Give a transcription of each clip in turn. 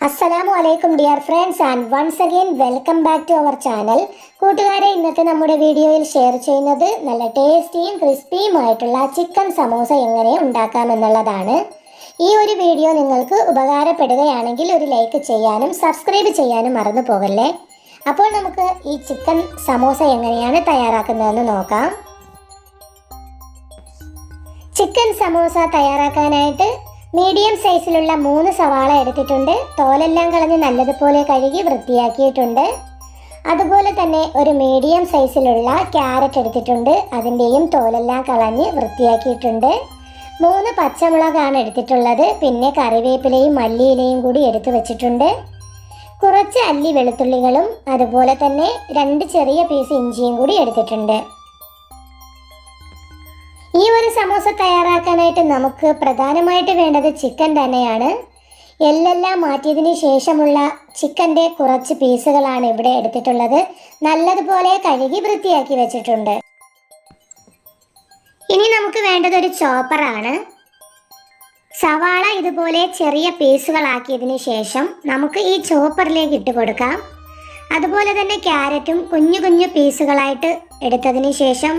അസ്സലാമു അലൈക്കും dear friends and once again welcome back to our channel കൂട്ടുകാരെ ഇന്നത്തെ നമ്മുടെ വീഡിയോയിൽ ഷെയർ ചെയ്യുന്നത് നല്ല ടേസ്റ്റിയും ക്രിസ്പിയുമായിട്ടുള്ള ചിക്കൻ സമോസ എങ്ങനെ ഉണ്ടാക്കാമെന്നുള്ളതാണ് ഈ ഒരു വീഡിയോ നിങ്ങൾക്ക് ഉപകാരപ്പെടുകയാണെങ്കിൽ ഒരു ലൈക്ക് ചെയ്യാനും സബ്സ്ക്രൈബ് ചെയ്യാനും മറന്നു പോകല്ലേ? അപ്പോൾ നമുക്ക് ഈ ചിക്കൻ സമോസ എങ്ങനെയാണ് തയ്യാറാക്കുന്നതെന്ന് നോക്കാം. ചിക്കൻ സമോസ തയ്യാറാക്കാനായിട്ട് മീഡിയം സൈസിലുള്ള മൂന്ന് സവാള എടുത്തിട്ടുണ്ട്. തോലെല്ലാം കളഞ്ഞ് നല്ലതുപോലെ കഴുകി വൃത്തിയാക്കിയിട്ടുണ്ട്. അതുപോലെ തന്നെ ഒരു മീഡിയം സൈസിലുള്ള ക്യാരറ്റ് എടുത്തിട്ടുണ്ട്. അതിന്റെയും തോലെല്ലാം കളഞ്ഞ് വൃത്തിയാക്കിയിട്ടുണ്ട്. മൂന്ന് പച്ചമുളകാണ് എടുത്തിട്ടുള്ളത്. പിന്നെ കറിവേപ്പിലയും മല്ലിയിലയും കൂടി എടുത്തു വെച്ചിട്ടുണ്ട്. കുറച്ച് അല്ലി വെളുത്തുള്ളികളും അതുപോലെ തന്നെ രണ്ട് ചെറിയ പീസ് ഇഞ്ചിയും കൂടി എടുത്തിട്ടുണ്ട്. സമോസ തയ്യാറാക്കാനായിട്ട് നമുക്ക് പ്രധാനമായിട്ട് വേണ്ടത് ചിക്കൻ തന്നെയാണ്. എല്ലെല്ലാം മാറ്റിയതിന് ശേഷമുള്ള ചിക്കന്റെ കുറച്ച് പീസുകളാണ് ഇവിടെ എടുത്തിട്ടുള്ളത്. നല്ലതുപോലെ കഴുകി വൃത്തിയാക്കി വെച്ചിട്ടുണ്ട്. ഇനി നമുക്ക് വേണ്ടത് ഒരു ചോപ്പറാണ് സവാള ഇതുപോലെ ചെറിയ പീസുകളാക്കിയതിന് ശേഷം നമുക്ക് ഈ ചോപ്പറിലേക്ക് ഇട്ട് കൊടുക്കാം. അതുപോലെ തന്നെ ക്യാരറ്റും കുഞ്ഞു കുഞ്ഞു പീസുകളായിട്ട് എടുത്തതിന് ശേഷം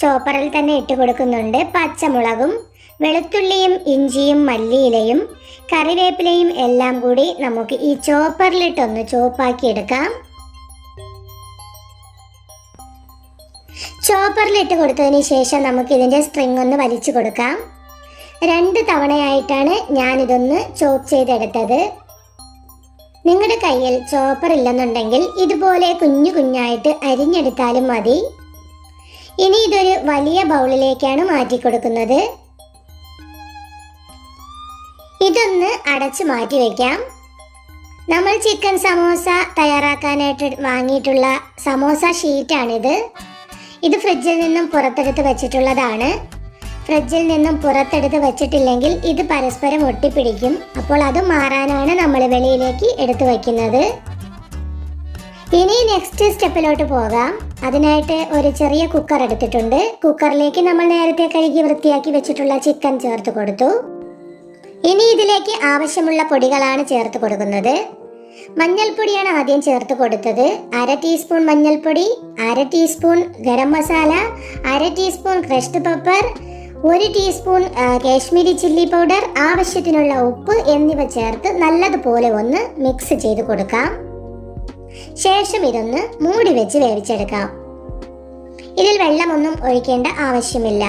ചോപ്പറിൽ തന്നെ ഇട്ട് കൊടുക്കുന്നുണ്ട് പച്ചമുളകും വെളുത്തുള്ളിയും ഇഞ്ചിയും മല്ലിയിലയും കറിവേപ്പിലയും എല്ലാം കൂടി നമുക്ക് ഈ ചോപ്പറിലിട്ടൊന്ന് ചോപ്പാക്കി എടുക്കാം ചോപ്പറിലിട്ട് കൊടുത്തതിന് ശേഷം നമുക്ക് ഇതിന്റെ സ്ട്രിങ് ഒന്ന് വലിച്ചു കൊടുക്കാം. രണ്ട് തവണയായിട്ടാണ് ഞാനിതൊന്ന് ചോപ്പ് ചെയ്തെടുത്തത്. നിങ്ങളുടെ കയ്യിൽ ചോപ്പർ ഇല്ലെന്നുണ്ടെങ്കിൽ ഇതുപോലെ കുഞ്ഞു കുഞ്ഞായിട്ട് അരിഞ്ഞെടുത്താലും മതി. ഇനി ഇതൊരു വലിയ ബൗളിലേക്കാണ് മാറ്റി കൊടുക്കുന്നത്. ഇതൊന്ന് അടച്ചു മാറ്റി വയ്ക്കാം നമ്മൾ ചിക്കൻ സമോസ തയ്യാറാക്കാനായിട്ട് വാങ്ങിയിട്ടുള്ള സമോസ ഷീറ്റാണിത്. ഇത് ഫ്രിഡ്ജിൽ നിന്നും പുറത്തെടുത്ത് വെച്ചിട്ടുള്ളതാണ്. ഫ്രിഡ്ജിൽ നിന്നും പുറത്തെടുത്ത് വെച്ചിട്ടില്ലെങ്കിൽ ഇത് പരസ്പരം ഒട്ടിപ്പിടിക്കും. അപ്പോൾ അത് മാറാനാണ് നമ്മൾ വെളിയിലേക്ക് എടുത്തു വയ്ക്കുന്നത് ഇനി നെക്സ്റ്റ് സ്റ്റെപ്പിലോട്ട് പോകാം. അതിനായിട്ട് ഒരു ചെറിയ കുക്കർ എടുത്തിട്ടുണ്ട്. കുക്കറിലേക്ക് നമ്മൾ നേരത്തെ കഴുകി വൃത്തിയാക്കി വെച്ചിട്ടുള്ള ചിക്കൻ ചേർത്ത് കൊടുത്തു. ഇനി ഇതിലേക്ക് ആവശ്യമുള്ള പൊടികളാണ് ചേർത്ത് കൊടുക്കുന്നത്. മഞ്ഞൾപ്പൊടിയാണ് ആദ്യം ചേർത്ത് കൊടുത്തത്. അര ടീസ്പൂൺ മഞ്ഞൾപ്പൊടി അര ടീസ്പൂൺ ഗരം മസാല അര ടീസ്പൂൺ ക്രഷ്ഡ് പെപ്പർ ഒരു ടീസ്പൂൺ കാശ്മീരി ചില്ലി പൗഡർ ആവശ്യത്തിനുള്ള ഉപ്പ് എന്നിവ ചേർത്ത് നല്ലതുപോലെ ഒന്ന് മിക്സ് ചെയ്ത് കൊടുക്കാം. ശേഷം ഇതൊന്ന് മൂടി വെച്ച് വേവിച്ചെടുക്കാം. ഇതിൽ വെള്ളമൊന്നും ഒഴിക്കേണ്ട ആവശ്യമില്ല.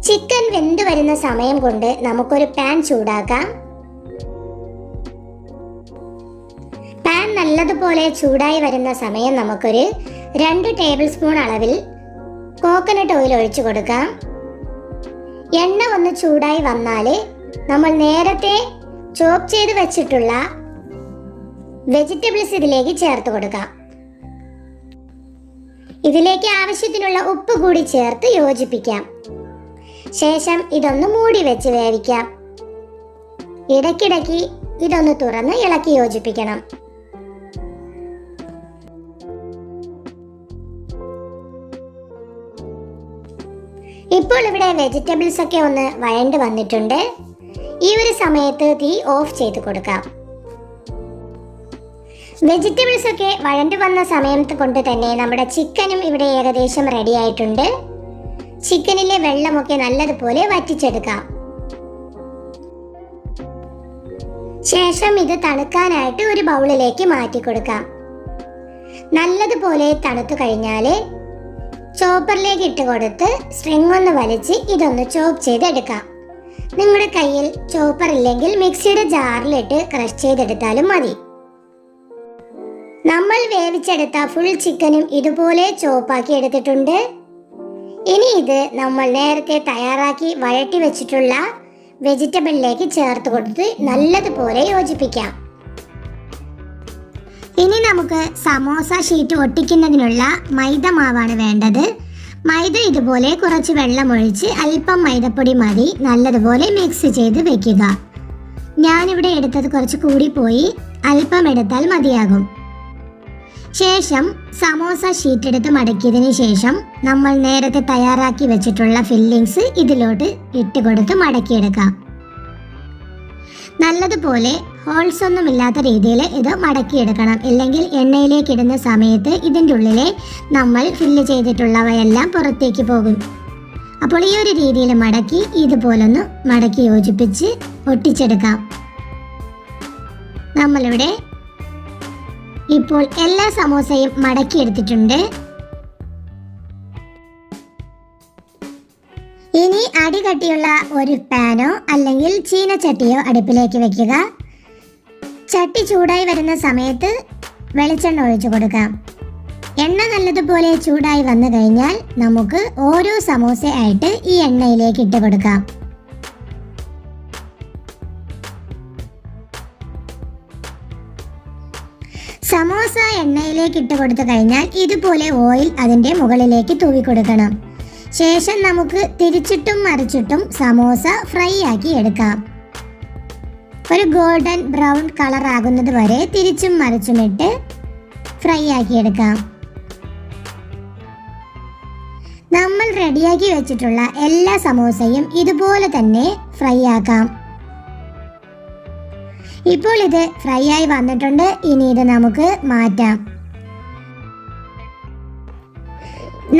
ചിക്കൻ വെന്ത് വരുന്ന സമയം കൊണ്ട് നമുക്കൊരു പാൻ ചൂടാക്കാം. പാൻ നല്ലതുപോലെ ചൂടായി വരുന്ന സമയം നമുക്കൊരു രണ്ട് ടേബിൾ സ്പൂൺ അളവിൽ കോക്കനട്ട് ഓയിൽ ഒഴിച്ചു കൊടുക്കാം. എണ്ണ ഒന്ന് ചൂടായി വന്നാൽ നമ്മൾ നേരത്തെ ചോപ്പ് ചെയ്ത് വെച്ചിട്ടുള്ള വെജിറ്റബിൾസ് ഇതിലേക്ക് ചേർത്ത് കൊടുക്കാം. ഇതിലേക്ക് ആവശ്യത്തിനുള്ള ഉപ്പ് കൂടി ചേർത്ത് യോജിപ്പിക്കാം. ശേഷം ഇതൊന്ന് മൂടി വെച്ച് വേവിക്കാം. ഇടയ്ക്കിടയ്ക്ക് ഇതൊന്ന് തുറന്ന് ഇളക്കി യോജിപ്പിക്കണം. ഇപ്പോൾ ഇവിടെ വെജിറ്റബിൾസ് ഒക്കെ ഒന്ന് വഴണ്ട് വന്നിട്ടുണ്ട്. ഈ ഒരു സമയത്ത് തീ ഓഫ് ചെയ്ത് കൊടുക്കാം. വെജിറ്റബിൾസ് ഒക്കെ വഴണ്ടു വന്ന സമയം കൊണ്ട് തന്നെ നമ്മുടെ ചിക്കനും ഇവിടെ ഏകദേശം റെഡി ആയിട്ടുണ്ട്. ചിക്കനിലെ വെള്ളമൊക്കെ നല്ലതുപോലെ വറ്റിച്ചെടുക്കാം. ശേഷം ഇത് തണുക്കാനായിട്ട് ഒരു ബൗളിലേക്ക് മാറ്റി കൊടുക്കാം. നല്ലതുപോലെ തണുത്തു കഴിഞ്ഞാൽ ചോപ്പറിലേക്ക് ഇട്ട് കൊടുത്ത് സ്ട്രിങ് ഒന്ന് വലിച്ച് ഇതൊന്ന് ചോപ്പ് ചെയ്തെടുക്കാം. നിങ്ങളുടെ കയ്യിൽ ചോപ്പർ ഇല്ലെങ്കിൽ മിക്സിയുടെ ജാറിലിട്ട് ക്രഷ് ചെയ്തെടുത്താലും മതി. നമ്മൾ വേവിച്ചെടുത്ത ഫുൾ ചിക്കനും ഇതുപോലെ ചോപ്പാക്കി എടുത്തിട്ടുണ്ട്. ഇനി ഇത് നമ്മൾ നേരത്തെ തയ്യാറാക്കി വഴറ്റി വെച്ചിട്ടുള്ള വെജിറ്റബിളിലേക്ക് ചേർത്ത് കൊടുത്ത് നല്ലതുപോലെ യോജിപ്പിക്കാം. ഇനി നമുക്ക് സമോസ ഷീറ്റ് ഒട്ടിക്കുന്നതിനുള്ള മൈദ മാവാണ് വേണ്ടത്. മൈദ ഇതുപോലെ കുറച്ച് വെള്ളമൊഴിച്ച് അല്പം മൈദപ്പൊടി മതി നല്ലതുപോലെ മിക്സ് ചെയ്ത് വെക്കുക. ഞാനിവിടെ എടുത്തത് കുറച്ച് കൂടിപ്പോയി അല്പം എടുത്താൽ മതിയാകും. ശേഷം സമോസ ഷീറ്റ് എടുത്ത് മടക്കിയതിന് ശേഷം നമ്മൾ നേരത്തെ തയ്യാറാക്കി വെച്ചിട്ടുള്ള ഫില്ലിങ്സ് ഇതിലോട്ട് ഇട്ട് കൊടുത്ത് മടക്കിയെടുക്കാം. നല്ലതുപോലെ ഹോൾസ് ഒന്നും ഇല്ലാത്ത രീതിയിൽ ഇത് മടക്കിയെടുക്കണം. ഇല്ലെങ്കിൽ എണ്ണയിലേക്ക് ഇടുന്ന സമയത്ത് ഇതിന്റെ ഉള്ളിലെ നമ്മൾ ഫില്ല് ചെയ്തിട്ടുള്ളവയെല്ലാം പുറത്തേക്ക് പോകും. അപ്പോൾ ഈ ഒരു രീതിയിൽ മടക്കി ഇതുപോലൊന്ന് മടക്കി യോജിപ്പിച്ച് ഒട്ടിച്ചെടുക്കാം. നമ്മളിവിടെ ഇപ്പോൾ എല്ലാ സമോസയും മടക്കിയെടുത്തിട്ടുണ്ട് ഇനി അടികട്ടിയുള്ള ഒരു പാനോ അല്ലെങ്കിൽ ചീനച്ചട്ടിയോ അടുപ്പിലേക്ക് വെക്കുക. ചട്ടി ചൂടായി വരുന്ന സമയത്ത് വെളിച്ചെണ്ണ ഒഴിച്ചു കൊടുക്കാം. എണ്ണ നല്ലതുപോലെ ചൂടായി വന്നു കഴിഞ്ഞാൽ നമുക്ക് ഓരോ സമോസ ആയിട്ട് ഈ എണ്ണയിലേക്ക് ഇട്ട് കൊടുക്കാം. സമോസ എണ്ണയിലേക്ക് ഇട്ട് കൊടുത്തു കഴിഞ്ഞാൽ ഇതുപോലെ ഓയിൽ അതിന്റെ മുകളിലേക്ക് തൂവി കൊടുക്കണം. ശേഷം നമുക്ക് തിരിച്ചിട്ടും മറിച്ചിട്ടും സമോസ ഫ്രൈ ആക്കി എടുക്കാം. ഒരു ഗോൾഡൻ ബ്രൗൺ കളർ ആകുന്നത് വരെ തിരിച്ചും മറിച്ചുമിട്ട് ഫ്രൈ ആക്കി എടുക്കാം. നമ്മൾ റെഡിയാക്കി വെച്ചിട്ടുള്ള എല്ലാ സമോസയും ഇതുപോലെ തന്നെ ഫ്രൈ ആക്കാം. ഇപ്പോൾ ഇത് ഫ്രൈ ആയി വന്നിട്ടുണ്ട്. ഇനി ഇത് നമുക്ക് മാറ്റാം.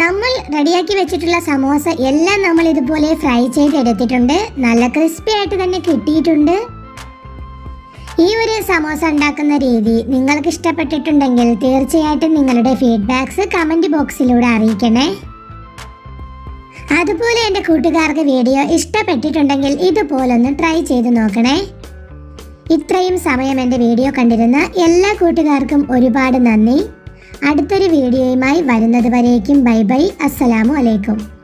നമ്മൾ റെഡിയാക്കി വെച്ചിട്ടുള്ള സമോസ എല്ലാം നമ്മൾ ഇതുപോലെ ഫ്രൈ ചെയ്തെടുത്തിട്ടുണ്ട്. നല്ല ക്രിസ്പി ആയിട്ട് തന്നെ കിട്ടിയിട്ടുണ്ട്. ഈ ഒരു സമോസ ഉണ്ടാക്കുന്ന രീതി നിങ്ങൾക്ക് ഇഷ്ടപ്പെട്ടിട്ടുണ്ടെങ്കിൽ തീർച്ചയായിട്ടും നിങ്ങളുടെ ഫീഡ്ബാക്ക്സ് കമന്റ് ബോക്സിലൂടെ അറിയിക്കണേ. അതുപോലെ എന്റെ കൂട്ടുകാർക്ക് വീഡിയോ ഇഷ്ടപ്പെട്ടിട്ടുണ്ടെങ്കിൽ ഇതുപോലൊന്ന് ട്രൈ ചെയ്ത് നോക്കണേ. ഇത്രയും സമയം എന്റെ വീഡിയോ കണ്ടിരുന്ന എല്ലാ കൂട്ടുകാർക്കും ഒരുപാട് നന്ദി. അടുത്തൊരു വീഡിയോയുമായി വരുന്നത് വരേക്കും. Bye bye. അസ്സലാമു അലൈക്കും.